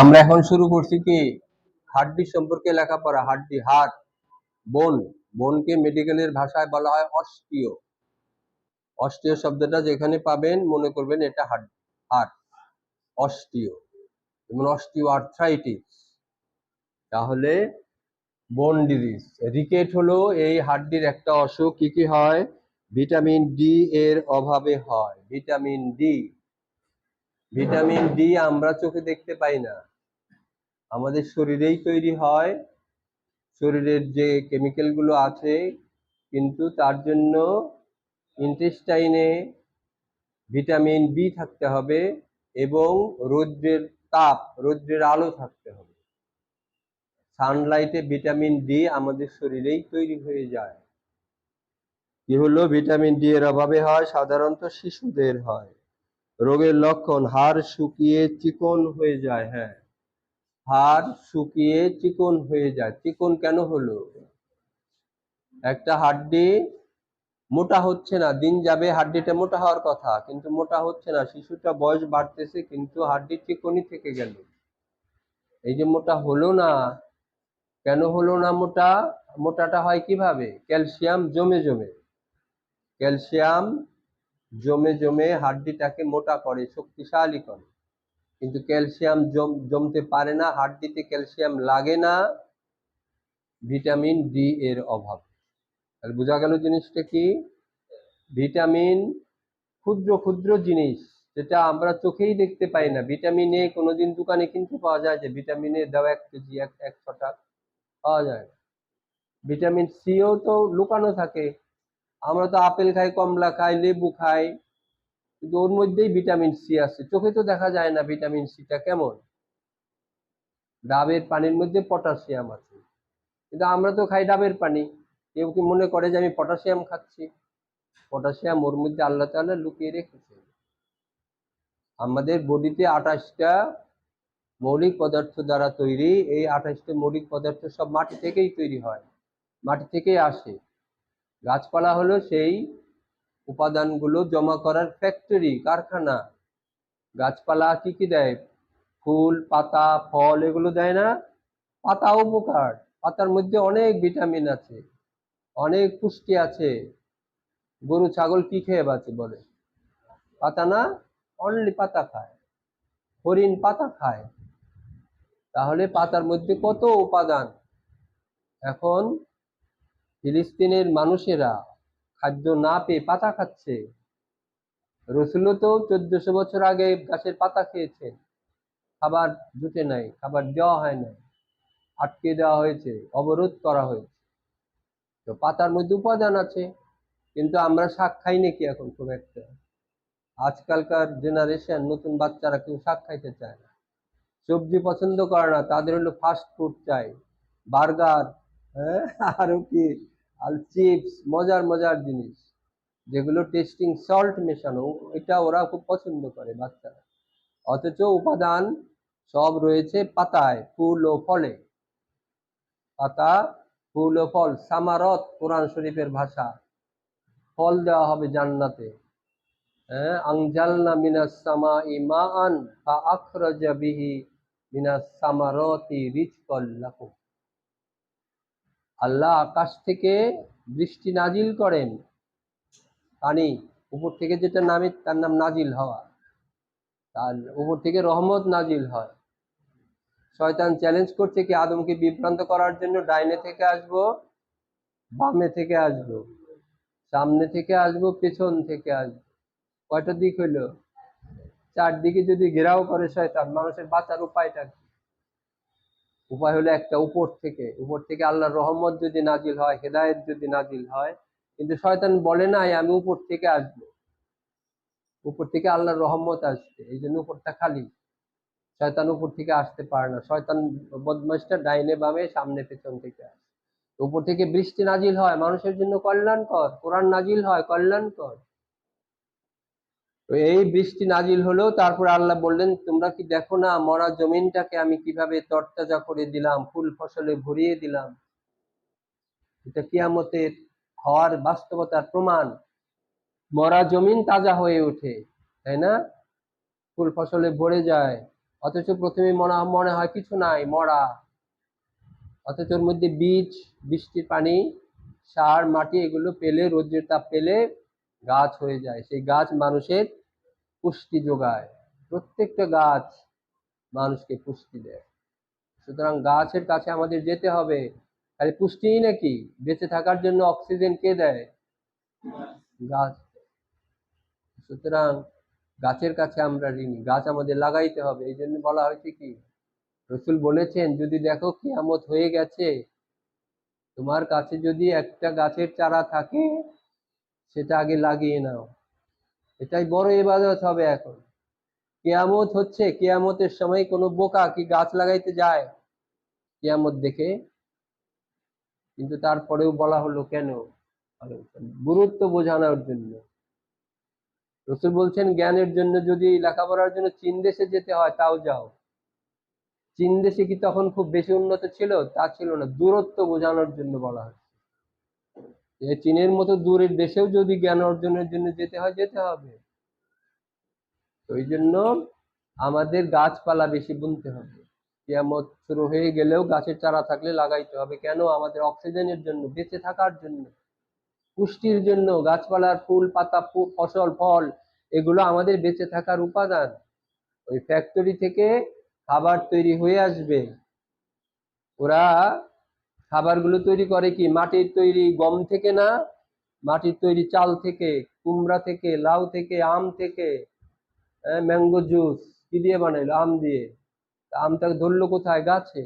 আমরা এখন শুরু করছি কি? হাড্ডি সম্পর্কে লেখাপড়া, হাড্ডি হাট বোন। বোনকে মেডিকেলের ভাষায় বলা হয় অস্টিও অস্টিও শব্দটা যেখানে পাবেন, মনে করবেন এটা হাট হাট অস্টিও যেমন অস্টিও আর্থ্রাইটিস তাহলে বোন ডিজিজ রিকেট হলো এই হাড্ডির একটা অসুখ। কি কি হয়? ভিটামিন ডি এর অভাবে হয়। Vitamin D. ভিটামিন ডি আমরা চোখে দেখতে পাই না। আমাদের শরীরেই তৈরি হয়। শরীরের যে কেমিক্যালগুলো আছে, কিন্তু তার জন্য ইন্টেস্টাইনে ভিটামিন বি থাকতে হবে এবং রৌদ্রের তাপ, রৌদ্রের আলো থাকতে হবে। সানলাইটে ভিটামিন ডি আমাদের শরীরেই তৈরি হয়ে যায়। কি হলো? ভিটামিন ডি এর অভাবে হয়, সাধারণত শিশুদের হয়। রোগের লক্ষণ, হাড় শুকিয়ে চিকন হয়ে যায় হ্যাঁ। হাড় শুকিয়ে চিকন হয়ে যায়। চিকন কেন হলো? একটা হাড্ডি মোটা হচ্ছে না, দিন যাবে হাড্ডিটা মোটা হওয়ার কথা, কিন্তু মোটা হচ্ছে না। শিশুটা বয়স বাড়তেছে, কিন্তু হাড্ডি চিকনই থেকে গেল। এই যে মোটা হলো না, কেন হলো না মোটা? মোটাটা হয় কীভাবে? ক্যালসিয়াম জমে জমে। ক্যালসিয়াম জমে জমে হাড্ডিটাকে মোটা করে, শক্তিশালী করে। কিন্তু ক্যালসিয়াম জম, জমতে পারে না, হাড্ডিতে ক্যালসিয়াম লাগে না, ভিটামিন ডি এর অভাব। তাহলে বোঝা গেল জিনিসটা কি? ভিটামিন ক্ষুদ্র ক্ষুদ্র জিনিস, যেটা আমরা চোখেই দেখতে পাই না। ভিটামিন এ কোনোদিন দোকানে কিনতে পাওয়া যায় যে ভিটামিন এ দেওয়া এক কেজি, এক এক ছটা পাওয়া যায়। ভিটামিন সিও তো লুকানো থাকে। আমরা তো আপেল খাই, কমলা খাই, লেবু খাই, কিন্তু ওর মধ্যেই ভিটামিন সি আছে। চোখে তো দেখা যায় না ভিটামিন সিটা কেমন। ডাবের পানির মধ্যে পটাশিয়াম আছে। কিন্তু আমরা তো খাই ডাবের পানি। কেউ কি মনে করে যে আমি পটাশিয়াম খাচ্ছি? পটাশিয়াম ওর মধ্যে আল্লাহ তাআলা লুকিয়ে রেখেছে। আমাদের বডিতে আঠাশটা মৌলিক পদার্থ দ্বারা তৈরি। এই আঠাশটা মৌলিক পদার্থ সব মাটি থেকেই তৈরি হয়। মাটি থেকেই আসে। গাছপালা হলো সেই উপাদানগুলো জমা করার ফ্যাক্টরি কারখানা। গাছপালা কি কি দেয়? ফুল, পাতা, ফল এগুলো দেয় না? পাতা উপকার। পাতার মধ্যে অনেক ভিটামিন আছে, অনেক পুষ্টি আছে। গরু, ছাগল কি খেয়ে বাঁচে বলে? পাতা না? অনলি পাতা খায়। হরিণ পাতা খায়। তাহলে পাতার মধ্যে কত উপাদান? এখন ফিলিস্তিনের মানুষেরা খাদ্য না পেয়ে পাতা খাচ্ছে। রসুলও তো চোদ্দশো বছর আগে গাছের পাতা খেয়েছেন। খাবার জুটে নাই, খাবার দেওয়া হয় নাই, আটকে দেওয়া হয়েছে, অবরোধ করা হয়েছে। তো পাতার মধ্যে উপাদান আছে, কিন্তু আমরা শাক খাই নাকি এখন খুব একটা? আজকালকার জেনারেশন নতুন বাচ্চারা কেউ শাক খাইতে চায় না। সবজি পছন্দ করে না, তাদের হলো ফাস্ট ফুড চাই। বার্গার হ্যাঁ? আরও কি? আর চিপস, মজার মজার জিনিস, যেগুলো টেস্টিং সল্ট মেশানো, এটা ওরা খুব পছন্দ করে বাচ্চারা। অথচ উপাদান সব রয়েছে পাতায়, ফুল ও ফলে। পাতা, ফুল ও ফল সামারত কোরআন শরীফের ভাষা। ফল দেওয়া হবে জান্নাতে। হ্যাঁ আংজালনা মিনাস সামা ইমান ফা আখরাজা বিহি মিনাস সামারতি রিজকাল লাকুম। আল্লাহ আকাশ থেকে বৃষ্টি নাজিল করেন। পানি উপর থেকে যেটা নামে তার নাম নাজিল হওয়া। তার উপর থেকে রহমত নাজিল হয়। শয়তান চ্যালেঞ্জ করছে কি আদমকে বিভ্রান্ত করার জন্য ডাইনে থেকে আসব, বামে থেকে আসব, সামনে থেকে আসব, পেছন থেকে আসব। কয়টা দিক হইল? চারদিকে যদি ঘেরাও করে শয়তান, মানুষের বাঁচার উপায়টা কি? উপায় হলো একটা উপর থেকে উপর থেকে আল্লাহর রহমত যদি নাজিল হয়, হেদায়েত যদি নাজিল হয়, কিন্তু শয়তান বলে নাই, আমি উপর থেকে আসব। উপর থেকে আল্লাহর রহমত আসবে, এই জন্য উপরটা খালি। শয়তান উপর থেকে আসতে পারে না। শয়তান বদমাসটা ডাইনে বামে, সামনে পেছন থেকে আসে। উপর থেকে বৃষ্টি নাজিল হয়, মানুষের জন্য কল্যাণকর। কোরআন নাজিল হয়, কল্যাণকর। তো এই বৃষ্টি নাজিল হলো, তারপর আল্লাহ বললেন, তোমরা কি দেখো না, মরা জমিনটাকে আমি কীভাবে তরতাজা করে দিলাম, ফুল ফসলে ভরিয়ে দিলাম? এটা কিয়ামতের হওয়ার বাস্তবতার প্রমাণ। মরা জমিন তাজা হয়ে ওঠে, তাই না? ফুল ফসলে ভরে যায়, অথচ প্রথমে মনে মনে হয় কিছু নাই, মরা। অথচ ওর মধ্যে বীজ, বৃষ্টির পানি, সার, মাটি, এগুলো পেলে, রৌদ্রের তাপ পেলে গাছ হয়ে যায়। সেই গাছ মানুষের পুষ্টি যোগায়। প্রত্যেকটা গাছ মানুষকে পুষ্টি দেয়। সুতরাং গাছের কাছে আমাদের যেতে হবে। খালি পুষ্টিই নাকি? বেঁচে থাকার জন্য অক্সিজেন কে দেয়? গাছ। সুতরাং গাছের কাছে আমরা ঋণী। গাছ আমাদের লাগাইতে হবে। এই জন্য বলা হয়েছে কি? রসুল বলেছেন, যদি দেখো কিয়ামত হয়ে গেছে, তোমার কাছে যদি একটা গাছের চারা থাকে, সেটা আগে লাগিয়ে নাও। এটাই বড় ইবাদত হবে এখন। কেয়ামত হচ্ছে, কেয়ামতের সময় কোনো বোকা কি গাছ লাগাইতে যায়? কেয়ামত দেখে। কিন্তু তারপরেও বলা হলো কেন? গুরুত্ব বোঝানোর জন্য। রসুল বলছেন, জ্ঞানের জন্য যদি লেখাপড়ার জন্য চীন দেশে যেতে হয়, তাও যাও। চীন দেশে কি তখন খুব বেশি উন্নত ছিল? তা ছিল না। দূরত্ব বোঝানোর জন্য বলা হচ্ছে যে চীনের মতো দূরের দেশেও যদি জ্ঞান অর্জনের জন্য যেতে হয়, যেতে হবে। ওই জন্য আমাদের গাছপালা বেশি বুনতে হবে। কিয়ামত শুরু হয়ে গেলেও গাছের চারা থাকলে লাগাইতে হবে। কেন? আমাদের অক্সিজেনের জন্য, বেঁচে থাকার জন্য, পুষ্টির জন্য, গাছপালার ফুল, পাতা ফসল, ফল, এগুলো আমাদের বেঁচে থাকার উপাদান। ওই ফ্যাক্টরি থেকে খাবার তৈরি হয়ে আসবে। ওরা খাবারগুলো তৈরি করে কি? মাটির তৈরি গম থেকে না? মাটির তৈরি চাল থেকে, কুমড়া থেকে, লাউ থেকে, আম থেকে ম্যাঙ্গো জুস, কি দিয়ে বানাইলো? আম দিয়ে। আমটা ধরলো কোথায়? গাছে।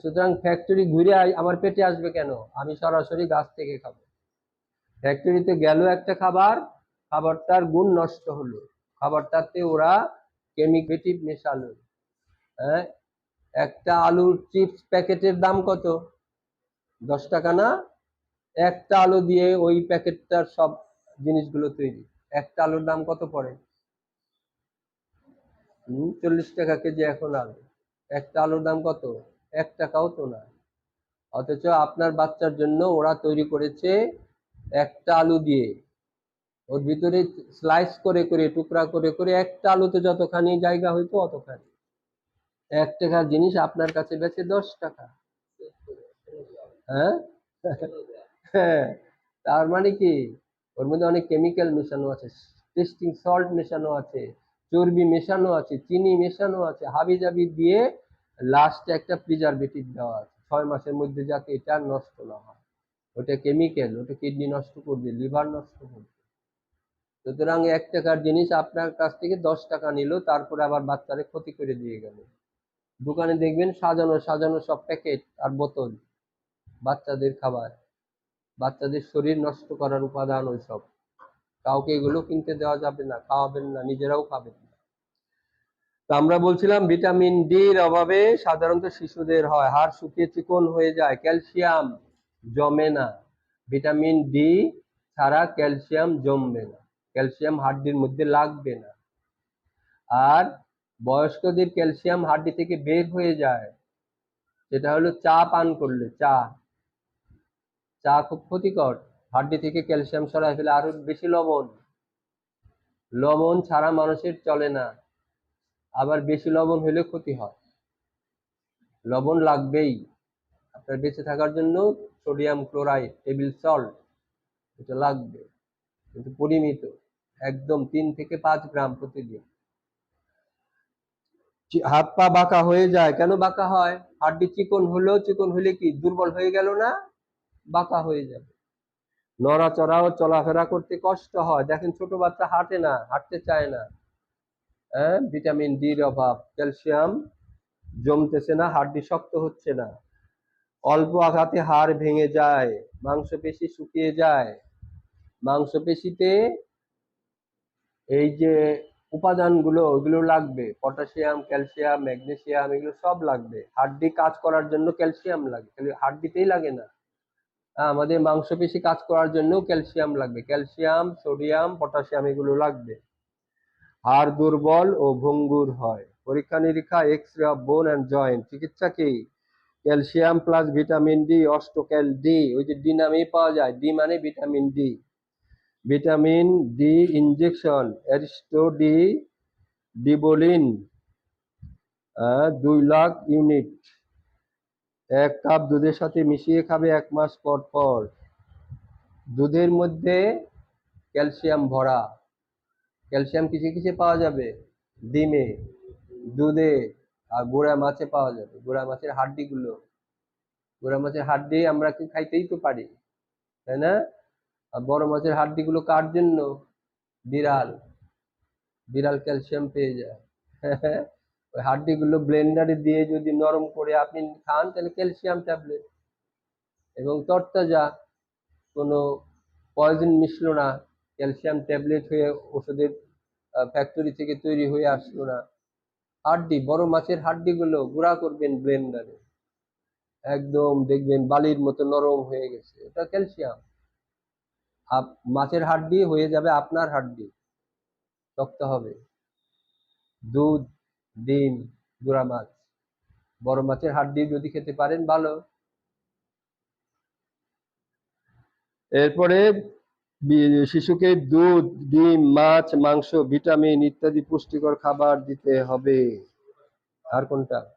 সুতরাং ফ্যাক্টরি ঘুরে আমার পেটে আসবে কেন? আমি সরাসরি গাছ থেকে খাব। ফ্যাক্টরিতে গেল একটা খাবার, খাবারটার গুণ নষ্ট হলো। খাবারটাতে ওরা কেমিকেটিভ মেশালো। হ্যাঁ একটা আলুর চিপস প্যাকেটের দাম কত? দশ টাকা না, একটা আলু দিয়ে ওই প্যাকেটটার সব জিনিসগুলো তৈরি। একটা আলুর দাম কত পড়ে? হুম, চল্লিশ টাকা কেজি এখন আলু। একটা আলুর দাম কত? এক টাকাও তো না। অথচ আপনার বাচ্চার জন্য ওরা তৈরি করেছে একটা আলু দিয়ে। ওর ভিতরে স্লাইস করে করে, টুকরা করে করে একটা আলুতে যতখানি জায়গা হইতো অতখানি। এক টাকার জিনিস আপনার কাছে বেচে দশ টাকা। হ্যাঁ? হ্যাঁ। তার মানে কি? ওর মধ্যে অনেক কেমিক্যাল মেশানো আছে টেস্টিং সল্ট মেশানো আছে, চর্বি মেশানো আছে, চিনি মেশানো আছে হাবি জাবি দিয়ে লাস্টে একটা প্রিজারভেটিভ দেওয়া আছে। ছয় মাসের মধ্যে যাতে এটা নষ্ট না হয়। ওটা কেমিক্যাল ওটা কিডনি নষ্ট করবে লিভার নষ্ট করবে। সুতরাং এক টাকার জিনিস আপনার কাছ থেকে দশ টাকা নিল, তারপরে আবার বাচ্চারে ক্ষতি করে দিয়ে গেল। দোকানে দেখবেন সাজানো সাজানো সব প্যাকেট আর বোতল। বাচ্চাদের খাবার, বাচ্চাদের শরীর নষ্ট করার উপাদান ওই সব কাউকে এগুলো কিনতে দেওয়া যাবে না, খাওয়াবেন না, নিজেরাও খাবেন না। তো আমরা বলছিলাম ভিটামিন ডির অভাবে সাধারণত শিশুদের হয়, হাড় শুকিয়ে চিকন হয়ে যায়, ক্যালসিয়াম জমে না। ভিটামিন ডি ছাড়া ক্যালসিয়াম জমবে না, ক্যালসিয়াম হাড্ডির মধ্যে লাগবে না। আর বয়স্কদের ক্যালসিয়াম হাড্ডি থেকে বের হয়ে যায়, সেটা হলো চা পান করলে, চা। চা খুব ক্ষতিকর। হাড্ডি থেকে ক্যালসিয়াম সরাই ফেলে আরও বেশি লবণ। লবণ ছাড়া মানুষের চলে না। আবার বেশি লবণ হলে ক্ষতি হয়। লবণ লাগবেই। আপনার বেঁচে থাকার জন্য সোডিয়াম ক্লোরাইড, টেবিল সল্ট, এটা লাগবে। কিন্তু পরিমিত, একদম তিন থেকে পাঁচ গ্রাম প্রতিদিন। হাত পা বাঁকা হয়ে যায়, কেন বাঁকা হয়? হাড্ডি চিকন হলেও, চিকন হলে কি দুর্বল হয়ে গেল না? বাঁকা হয়ে যাবে। নড়াচড়া ও চলাফেরা করতে কষ্ট হয়। দেখেন ছোট বাচ্চা হাঁটে না, হাঁটতে চায় না। হ্যাঁ? ভিটামিন ডির অভাব, ক্যালসিয়াম জমতেছে না, হাড্ডি শক্ত হচ্ছে না। অল্প আঘাতে হাড় ভেঙে যায়, মাংসপেশি শুকিয়ে যায়। মাংসপেশিতে এই যে উপাদানগুলো, ওইগুলো লাগবে। পটাশিয়াম, ক্যালসিয়াম, ম্যাগনেসিয়াম, এগুলো সব লাগবে। হাড্ডি কাজ করার জন্য ক্যালসিয়াম লাগে হাড্ডিতেই লাগে না। আমাদের মাংসপেশি কাজ করার জন্য ক্যালসিয়াম লাগবে। ক্যালসিয়াম, সোডিয়াম, পটাশিয়াম এগুলো লাগবে। হাড় দুর্বল ও ভঙ্গুর হয়। পরীক্ষা নিরীক্ষা এক্স রে অফ বোন অ্যান্ড জয়েন্ট চিকিৎসা কি? Calcium plus vitamin D Ostocal D ওই যে ডি নামেই পাওয়া যায়। ডি মানে vitamin D vitamin D injection Aristo D, ডিবোলিন দুই লাখ ইউনিট। এক কাপ দুধের সাথে মিশিয়ে খাবে এক মাস পর পর। দুধের মধ্যে ক্যালসিয়াম ভরা। ক্যালসিয়াম কিসে কিসে পাওয়া যাবে? ডিমে, দুধে আর গোড়া মাছে পাওয়া যাবে। গোড়া মাছের হাড্ডিগুলো। গোড়া মাছের হাড্ডি আমরা কি খাইতেই তো পারি, তাই না? আর বড় মাছের হাড্ডিগুলো কার জন্য? বিড়াল। বিড়াল ক্যালসিয়াম পেয়ে যায়। ওই হাড্ডিগুলো ব্লেন্ডারে দিয়ে যদি নরম করে আপনি খান, তাহলে ক্যালসিয়াম ট্যাবলেট এবং তরতাজা কোনো পয়জন মিশলো না ক্যালসিয়াম ট্যাবলেট হয়ে ওষুধের ফ্যাক্টরি থেকে তৈরি হয়ে আসলো না। হাড্ডি, বড় মাছের হাড্ডিগুলো গুঁড়া করবেন ব্লেন্ডারে একদম দেখবেন বালির মতো নরম হয়ে গেছে। এটা ক্যালসিয়াম মাছের হাড্ডি হয়ে যাবে আপনার হাড্ডি। শক্ত হবে। দুধ ডিম, গুড়া মাছ। বড় মাছের হাড্ডি যদি খেতে পারেন, ভালো। এরপরে শিশুকে দুধ, ডিম, মাছ, মাংস, ভিটামিন ইত্যাদি পুষ্টিকর খাবার দিতে হবে। আর কোনটা?